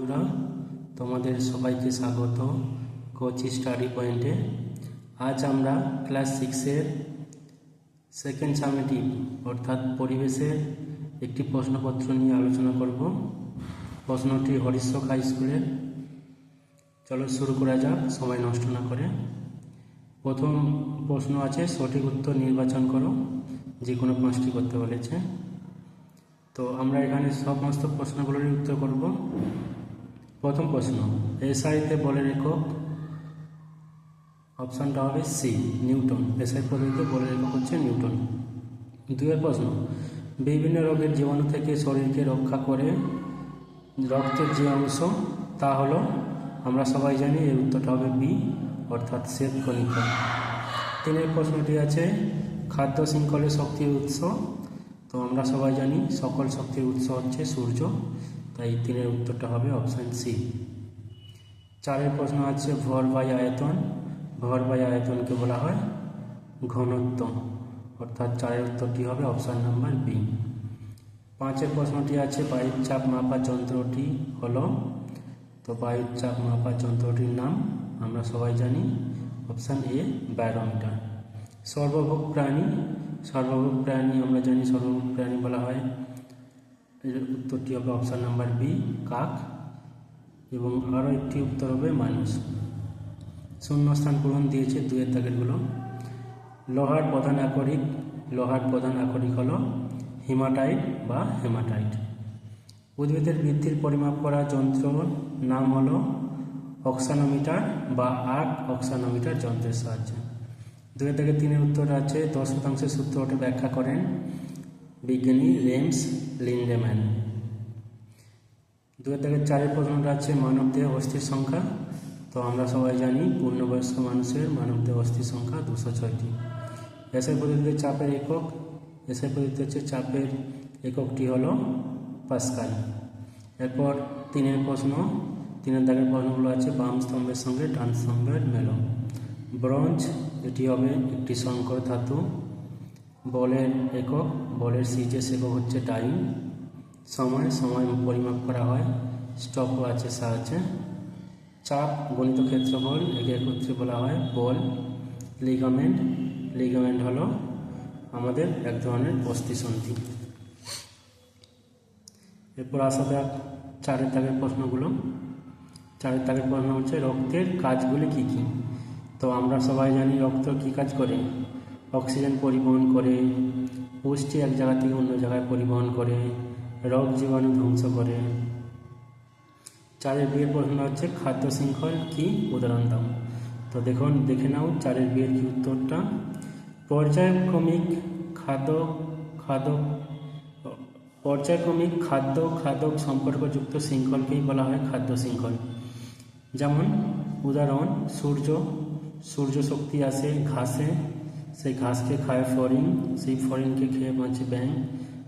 বন্ধুরা, তোমাদের সবাইকে স্বাগত কোচ স্টাডি পয়েন্টে। আজ আমরা ক্লাস সিক্সের সেকেন্ড সামেটিভ, অর্থাৎ পরিবেশের একটি প্রশ্নপত্র নিয়ে আলোচনা করব। প্রশ্নটি হরিশ্বক হাই স্কুলের চলো শুরু করা যাক, সময় নষ্ট না করে। প্রথম প্রশ্ন আছে, সঠিক উত্তর নির্বাচন করো। যে কোনো পাঁচটি করতে বলেছে। তো আমরা এখানে সমস্ত প্রশ্নগুলোরই উত্তর করব। প্রথম প্রশ্ন এসআইতে বলের একক অপশানটা হবে সি, নিউটন। এসআই পদ্ধতিতে বলের একক হচ্ছে নিউটন। দুয়ের প্রশ্ন, বিভিন্ন রোগের জীবাণু থেকে শরীরকে রক্ষা করে রক্তের যে অংশ, তা হলো, আমরা সবাই জানি এর উত্তরটা হবে বি, অর্থাৎ শ্বেত কণিকা। তিনের প্রশ্নটি আছে, খাদ্য শৃঙ্খলের শক্তির উৎস। তো আমরা সবাই জানি সকল শক্তির উৎস হচ্ছে সূর্য। তাই তিনের উত্তরটা হবে অপশান সি চারের প্রশ্ন আছে, ভর বাই আয়তন। ভর বাই আয়তনকে বলা হয় ঘনত্ব। অর্থাৎ চারের উত্তরটি হবে? অপশান নাম্বার বি পাঁচের প্রশ্নটি আছে, বায়ুর চাপ মাপার যন্ত্রটি হলো, তো বায়ুর চাপ মাপার যন্ত্রটির নাম আমরা সবাই জানি অপশান এ ব্যারোমিটার। সর্বভোগ প্রাণী সর্বভোগ প্রাণী আমরা জানি, সর্বভোগ প্রাণী বলা হয় এর উত্তরটি হবে অপশান নাম্বার বি কাক, এবং আরও একটি উত্তর হবে মানুষ। শূন্যস্থান পূরণ দিয়েছে দুয়ের দাগেরগুলো লোহার প্রধান আকরিক, লোহার প্রধান আকরিক হলো হিমাটাইট বা হেমাটাইট। উদ্ভিদের বৃদ্ধির পরিমাপ করা যন্ত্র নাম হলো অক্সানোমিটার বা আর্ক অক্সানোমিটার যন্ত্রের সাহায্যে। দুয়ের থেকে তিনের উত্তর আছে, দশ শতাংশের সূত্রটি ব্যাখ্যা করেন। বিজ্ঞানী রেমস লিন্ডেম্যান। দুয়ের থেকে চারের প্রশ্নটা আছে মানবদেহ অস্থির সংখ্যা। তো আমরা সবাই জানি পূর্ণবয়স্ক মানুষের মানবদেহ অস্থির সংখ্যা দুশো ছয়টি। এসআই পদ্ধতিতে চাপের একক। এসআই পদ্ধতিতে হচ্ছে চাপের এককটি হলো পাস্কাল। এরপর তিনের প্রশ্ন। তিনের দাগের প্রশ্নগুলো আছে বাম স্তম্ভের সঙ্গে ডান স্তম্ভের মেলন। ব্রঞ্জ, এটি হবে একটি সংকর ধাতু। বলের একক, বলের সিজেস একক হচ্ছে টাইম। সময় সময় পরিমাপ করা হয়। স্টপ আছে সাহায্যে। চাপ, গণিত ক্ষেত্রফল, একে একত্রে বলা হয় বল। লিগামেন্ট লিগামেন্ট হলো আমাদের এক ধরনের অস্থিসন্ধি এরপর আসা যাক চারের দাগের প্রশ্নগুলো। চারের দাগের প্রশ্ন হচ্ছে রক্তের কাজগুলি কী কী? তো আমরা সবাই জানি রক্ত কী কাজ করে। অক্সিজেন পরিবহন করে, পুষ্টি এক জায়গা থেকে অন্য জায়গায় পরিবহন করে, রোগ জীবাণু ধ্বংস করে। চারের বিয়ের প্রশ্ন হচ্ছে, খাদ্য শৃঙ্খল কি? উদাহরণ দাও। তো দেখুন, দেখে নাও চারের বিয়ের কি উত্তরটা। পর্যায়ক্রমিক খাদ্য খাদ্য, পর্যায়ক্রমিক খাদ্য খাদক সম্পর্কযুক্ত শৃঙ্খলকেই বলা হয় খাদ্য শৃঙ্খল। যেমন, উদাহরণ, সূর্য সূর্য শক্তি আসে, ঘাসে সেই ঘাসকে খায় ফরিং সেই ফরিংকে খেয়ে বাঁচে ব্যাং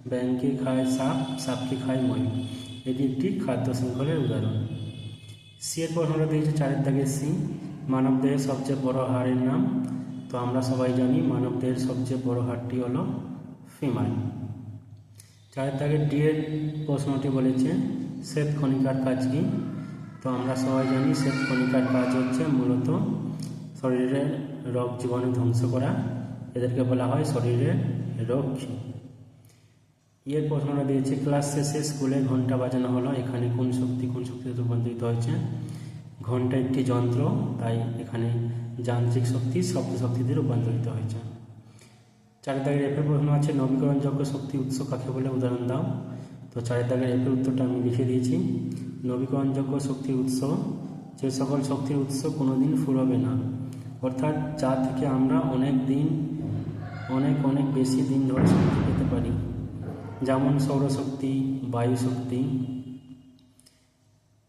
ব্যাংকে খায় সাপ, সাপকে খায় ময়ূর। এটি একটি খাদ্য শৃঙ্খলের উদাহরণ। সি এর প্রশ্নটা দিয়েছে চারের দাগে সি। মানবদেহের সবচেয়ে বড় হাড়ের নাম। তো আমরা সবাই জানি মানবদেহের সবচেয়ে বড় হাড়টি হলো ফিমাইল। চারের দাগে ডি এর প্রশ্নটি বলেছে, শ্বেত কণিকার কাজ কি? তো আমরা সবাই জানি শ্বেত কণিকার কাজ হচ্ছে মূলত শরীরের রোগ জীবাণু ধ্বংস করা। এদেরকে বলা হয় শরীরের রক্ষী। এর প্রশ্নটা দিয়েছে, ক্লাস শেষে স্কুলে ঘণ্টা বাজানো হলো। এখানে কোন শক্তি, কোন শক্তিতে রূপান্তরিত হয়েছে? ঘণ্টা একটি যন্ত্র, তাই এখানে যান্ত্রিক শক্তি শব্দ শক্তিতে রূপান্তরিত হয়েছে। চারের দাগের এফের প্রশ্ন আছে, নবীকরণযোগ্য শক্তি উৎস কাকে বলে? উদাহরণ দাও। তো চারের দাগের এফের উত্তরটা আমি লিখে দিয়েছি। নবীকরণযোগ্য শক্তির উৎস, যে সকল শক্তির উৎস কোনোদিন ফুরবে না। অর্থাৎ যা থেকে আমরা অনেক দিন, অনেক অনেক বেশি দিন ধরে শক্তি পেতে পারি। যেমন সৌরশক্তি বায়ু শক্তি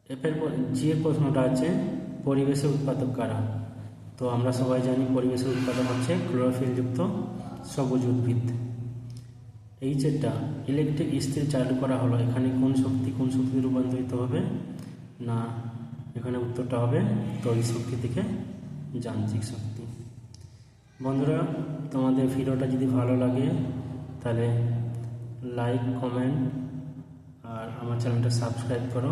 এফের জি এর প্রশ্নটা আছে পরিবেশে উৎপাদক কারা? তো আমরা সবাই জানি পরিবেশের উৎপাদক হচ্ছে ক্লোরোফিলযুক্ত সবুজ উদ্ভিদ। এই যেটা ইলেকট্রিক ইস্ত্রি চালু করা হলো, এখানে কোন শক্তি, কোন শক্তিতে রূপান্তরিত হবে? না, এখানে উত্তরটা হবে তড়িৎ শক্তি থেকে যান্ত্রিক শক্তি। বন্ধুরা, তোমাদের ভিডিওটা যদি ভালো লাগে, তাহলে লাইক কমেন্ট আর আমার চ্যানেলটা সাবস্ক্রাইব করো।